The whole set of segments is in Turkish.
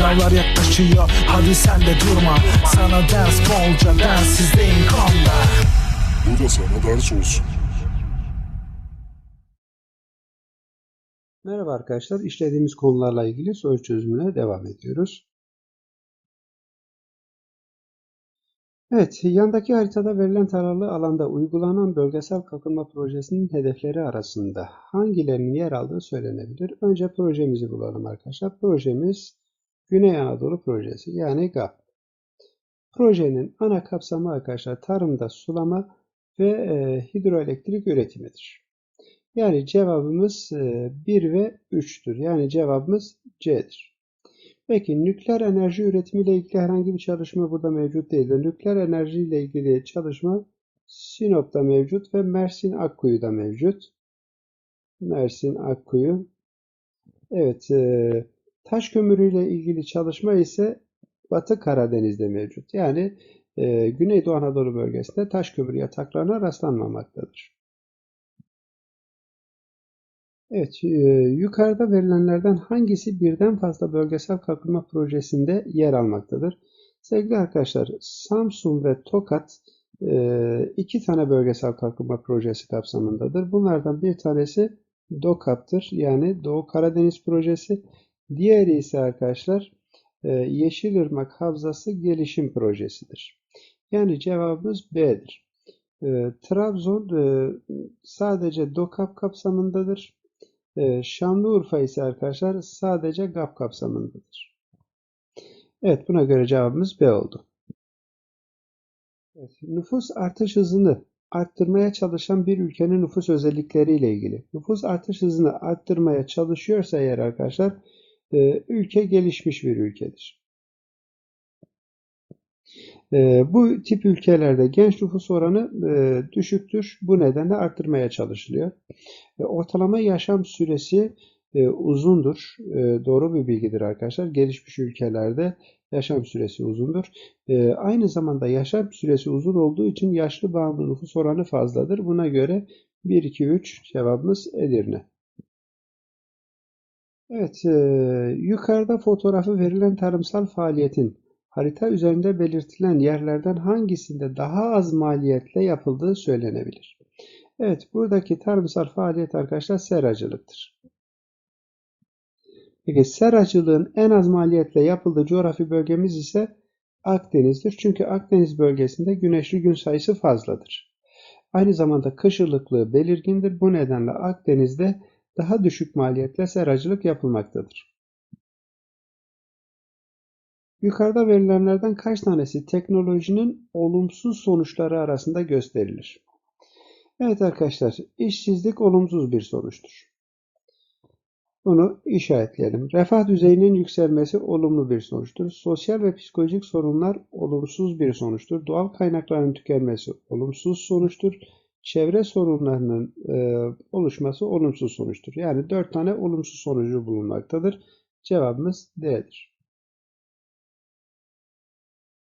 Sınavlar yaklaşıyor hadi sen de durma Sana ders bolca densizliğin konuda Bu da sana ders olsun. Merhaba arkadaşlar, işlediğimiz konularla ilgili soru çözümüne devam ediyoruz. Evet, yandaki haritada verilen taraflı alanda uygulanan bölgesel kalkınma projesinin hedefleri arasında hangilerinin yer aldığı söylenebilir. Önce projemizi bulalım arkadaşlar. Projemiz Güney Anadolu Projesi yani GAP. Projenin ana kapsamı arkadaşlar tarımda sulama ve e, hidroelektrik üretimidir. Yani cevabımız 1 ve 3'tür. Yani cevabımız C'dir. Peki nükleer enerji üretimiyle ilgili herhangi bir çalışma burada mevcut değildir. Nükleer enerji ile ilgili çalışma Sinop'ta mevcut ve Mersin Akkuyu'da mevcut. Mersin Akkuyu. Evet, e, taş kömürüyle ilgili çalışma ise Batı Karadeniz'de mevcut. Yani e, Güneydoğu Anadolu bölgesinde taş kömür yataklarına rastlanmamaktadır. Evet, e, yukarıda verilenlerden hangisi birden fazla bölgesel kalkınma projesinde yer almaktadır? Sevgili arkadaşlar, Samsun ve Tokat e, iki tane bölgesel kalkınma projesi kapsamındadır. Bunlardan bir tanesi DOKAP'tır, yani Doğu Karadeniz projesi. Diğeri ise arkadaşlar e, Yeşilırmak Havzası Gelişim Projesidir. Yani cevabımız B'dir. Trabzon sadece DOKAP kapsamındadır. Şanlıurfa ise arkadaşlar sadece GAP kapsamındadır. Evet buna göre cevabımız B oldu. Evet, nüfus artış hızını arttırmaya çalışan bir ülkenin nüfus özellikleriyle ilgili. Nüfus artış hızını arttırmaya çalışıyorsa eğer arkadaşlar e, ülke gelişmiş bir ülkedir. E, bu tip ülkelerde genç nüfus oranı e, düşüktür. Bu nedenle arttırmaya çalışılıyor. Ortalama yaşam süresi uzundur. Doğru bir bilgidir arkadaşlar. Gelişmiş ülkelerde yaşam süresi uzundur. Aynı zamanda yaşam süresi uzun olduğu için yaşlı bağımlı nüfus oranı fazladır. Buna göre 1, 2, 3 cevabımız Edirne. Evet, yukarıda fotoğrafı verilen tarımsal faaliyetin harita üzerinde belirtilen yerlerden hangisinde daha az maliyetle yapıldığı söylenebilir. Evet, buradaki tarımsal faaliyet arkadaşlar seracılıktır. Peki seracılığın en az maliyetle yapıldığı coğrafi bölgemiz ise Akdeniz'dir. Çünkü Akdeniz bölgesinde güneşli gün sayısı fazladır. Aynı zamanda kış ılıklığı belirgindir. Bu nedenle Akdeniz'de daha düşük maliyetle seracılık yapılmaktadır. Yukarıda verilenlerden kaç tanesi teknolojinin olumsuz sonuçları arasında gösterilir? Evet arkadaşlar, işsizlik olumsuz bir sonuçtur. Bunu işaretleyelim. Refah düzeyinin yükselmesi olumlu bir sonuçtur. Sosyal ve psikolojik sorunlar olumsuz bir sonuçtur. Doğal kaynakların tükenmesi olumsuz sonuçtur. Çevre sorunlarının e, oluşması olumsuz sonuçtur. Yani dört tane olumsuz sonucu bulunmaktadır. Cevabımız D'dir.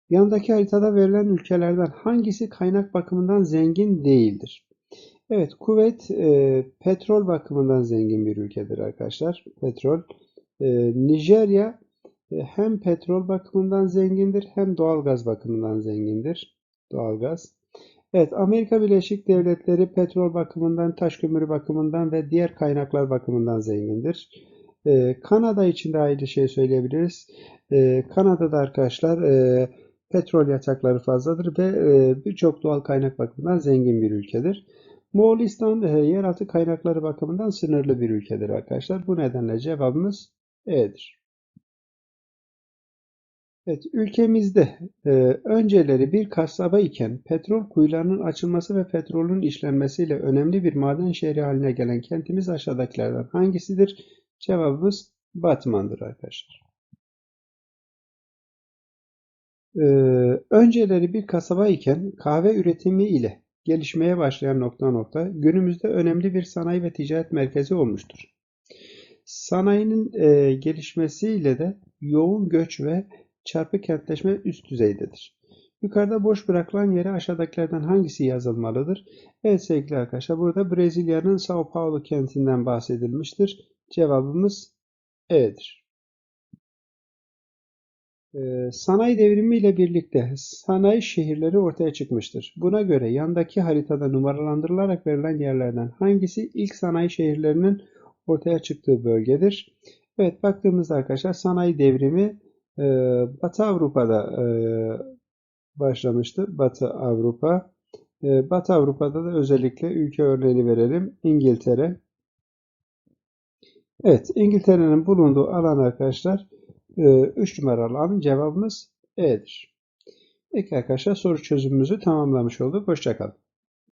Yandaki haritada verilen ülkelerden hangisi kaynak bakımından zengin değildir? Evet, Kuveyt e, petrol bakımından zengin bir ülkedir arkadaşlar. Petrol. E, Nijerya e, hem petrol bakımından zengindir hem doğalgaz bakımından zengindir. Doğalgaz. Evet, Amerika Birleşik Devletleri petrol bakımından, taş kömürü bakımından ve diğer kaynaklar bakımından zengindir. E, Kanada için de aynı şey söyleyebiliriz. E, Kanada'da arkadaşlar e, petrol yatakları fazladır ve e, birçok doğal kaynak bakımından zengin bir ülkedir. Moğolistan e, yeraltı kaynakları bakımından sınırlı bir ülkedir arkadaşlar. Bu nedenle cevabımız E'dir. Evet, ülkemizde e, önceleri bir kasaba iken petrol kuyularının açılması ve petrolün işlenmesiyle önemli bir maden şehri haline gelen kentimiz aşağıdakilerden hangisidir? Cevabımız Batman'dır arkadaşlar. Ee, önceleri bir kasaba iken kahve üretimi ile gelişmeye başlayan nokta nokta günümüzde önemli bir sanayi ve ticaret merkezi olmuştur. Sanayinin e, gelişmesiyle de yoğun göç ve çarpık kentleşme üst düzeydedir. Yukarıda boş bırakılan yere aşağıdakilerden hangisi yazılmalıdır? Evet sevgili arkadaşlar burada Brezilya'nın Sao Paulo kentinden bahsedilmiştir. Cevabımız E'dir. Ee, Sanayi devrimi ile birlikte sanayi şehirleri ortaya çıkmıştır. Buna göre yandaki haritada numaralandırılarak verilen yerlerden hangisi ilk sanayi şehirlerinin ortaya çıktığı bölgedir? Evet, baktığımızda arkadaşlar sanayi devrimi e, Batı Avrupa'da e, başlamıştı. Batı Avrupa. E, Batı Avrupa'da da özellikle ülke örneğini verelim. İngiltere. Evet, İngiltere'nin bulunduğu alan arkadaşlar 3 numaralı alan cevabımız E'dir. Peki arkadaşlar soru çözümümüzü tamamlamış olduk. Hoşçakalın.